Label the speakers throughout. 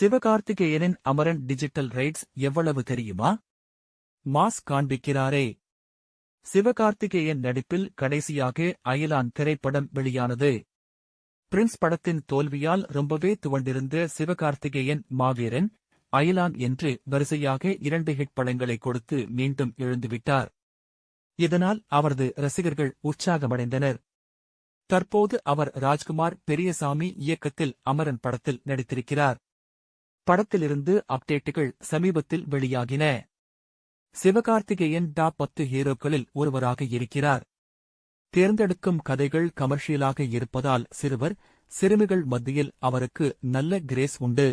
Speaker 1: சிவகார்த்திகேயனின் Amaran digital rights எவ்வளவு தெரியுமா? Mass காண்பிக்கிறாரே. Sivakarthikeyan நடிப்பில் கடைசியாக அயலான் திரைப்படம் வெளியானது. பிரின்ஸ் படத்தின் தோல்வியால் ரொம்பவே துவண்டிருந்த சிவகார்த்திகேயன் மாவீரன் அயலான் என்று வரிசையாக இரண்டு ஹிட் படங்களை கொடுத்து மீண்டும் எழுந்துவிட்டார். இதனால் அவரது ரசிகர்கள் உற்சாகமடைந்தனர். தற்போது அவர் ராஜ்குமார் பெரியசாமி இயக்கத்தில் அமரன் படத்தில் நடித்திருக்கிறார். படத்திலிருந்து அப்டேட்டுகள் சமீபத்தில் வெளியாகின. சிவகார்த்திகேயன் டாப் பத்து ஹீரோக்களில் ஒருவராக இருக்கிறார். தேர்ந்தெடுக்கும் கதைகள் கமர்ஷியலாக இருப்பதால் சிறுவர் சிறுமிகள் மத்தியில் அவருக்கு நல்ல கிரேஸ் உண்டு.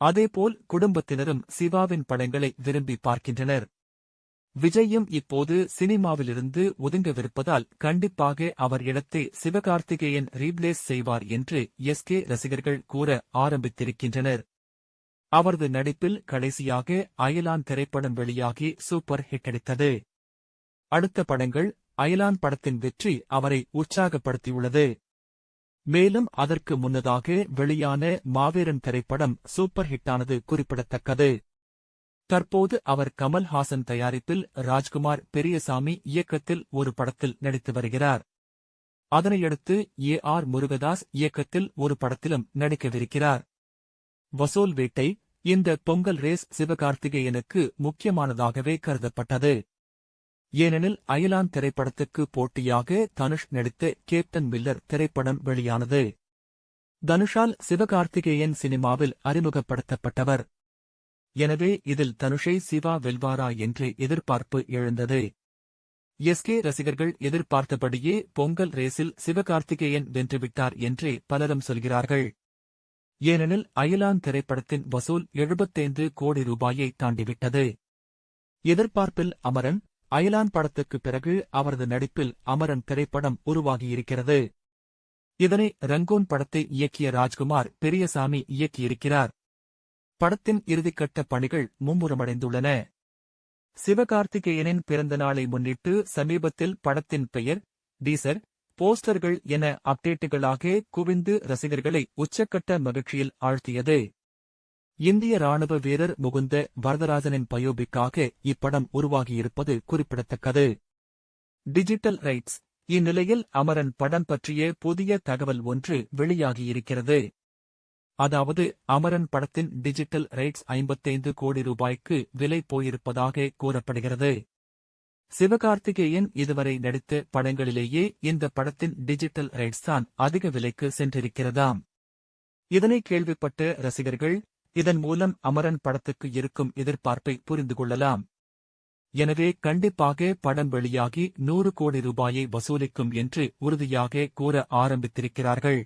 Speaker 1: அதேபோல் குடும்பத்தினரும் சிவாவின் படங்களை விரும்பி பார்க்கின்றனர். விஜயும் இப்போது சினிமாவிலிருந்து ஒதுங்கவிருப்பதால் கண்டிப்பாக அவர் இடத்தை சிவகார்த்திகேயன் ரீப்ளேஸ் செய்வார் என்று எஸ்கே ரசிகர்கள் கூற ஆரம்பித்திருக்கின்றனர். அவரது நடிப்பில் கடைசியாக அயலான் திரைப்படம் வெளியாகி சூப்பர் ஹிட் அடித்தது. அடுத்த படங்கள் அயலான் படத்தின் வெற்றி அவரை உற்சாகப்படுத்தியுள்ளது. மேலும் அதற்கு முன்னதாக வெளியான மாவீரன் திரைப்படம் சூப்பர் ஹிட்டானது குறிப்பிடத்தக்கது. தற்போது அவர் கமல்ஹாசன் தயாரிப்பில் ராஜ்குமார் பெரியசாமி இயக்கத்தில் ஒரு படத்தில் நடித்து வருகிறார். அதனையடுத்து ஏ ஆர் முருகதாஸ் இயக்கத்தில் ஒரு படத்திலும் நடிக்கவிருக்கிறார். வசூல் வேட்டை இந்த பொங்கல் ரேஸ் சிவகார்த்திகேயனுக்கு முக்கியமானதாகவே கருதப்பட்டது. ஏனெனில் அயலான் திரைப்படத்துக்கு போட்டியாக தனுஷ் நடித்த கேப்டன் மில்லர் திரைப்படம் வெளியானது. தனுஷால் சிவகார்த்திகேயன் சினிமாவில் அறிமுகப்படுத்தப்பட்டவர். எனவே இதில் தனுஷை சிவா வெல்வாரா என்று எதிர்பார்ப்பு எழுந்தது. எஸ்கே ரசிகர்கள் எதிர்பார்த்தபடியே பொங்கல் ரேஸில் சிவகார்த்திகேயன் வென்றுவிட்டார் என்றே பலரும் சொல்கிறார்கள். ஏனெனில் அயலான் திரைப்படத்தின் வசூல் எழுபத்தைந்து கோடி ரூபாயை தாண்டிவிட்டது. எதிர்பார்ப்பில் அமரன் அயலான் படத்துக்கு பிறகு அவரது நடிப்பில் அமரன் திரைப்படம் உருவாகியிருக்கிறது. இதனை ரங்கோன் படத்தை இயக்கிய ராஜ்குமார் பெரியசாமி இயக்கியிருக்கிறார். படத்தின் இறுதிக்கட்ட பணிகள் மும்முரமடைந்துள்ளன. சிவகார்த்திகேயனின் பிறந்த நாளை முன்னிட்டு சமீபத்தில் படத்தின் பெயர் டீசர் போஸ்டர்கள் என அப்டேட்டுகளாக குவிந்து ரசிகர்களை உச்சக்கட்ட மகிழ்ச்சியில் ஆழ்த்தியது. இந்திய ராணுவ வீரர் முகுந்த வரதராஜனின் பயோபிக்காக இப்படம் உருவாகியிருப்பது குறிப்பிடத்தக்கது. Digital rights. இந்நிலையில் அமரன் படம் பற்றிய புதிய தகவல் ஒன்று வெளியாகியிருக்கிறது. அதாவது அமரன் படத்தின் டிஜிட்டல் ரைட்ஸ் ஐம்பத்தைந்து கோடி ரூபாய்க்கு விலை போயிருப்பதாக கூறப்படுகிறது. சிவகார்த்திகேயன் இதுவரை நடித்த படங்களிலேயே இந்த படத்தின் டிஜிட்டல் ரைட்ஸ் தான் அதிக விலைக்கு சென்றிருக்கிறதாம். இதனை கேள்விப்பட்ட ரசிகர்கள் இதன் மூலம் அமரன் படத்துக்கு இருக்கும் எதிர்பார்ப்பை புரிந்து கொள்ளலாம். எனவே கண்டிப்பாக படம் வெளியாகி நூறு கோடி ரூபாயை வசூலிக்கும் என்று உறுதியாக கூற ஆரம்பித்திருக்கிறார்கள்.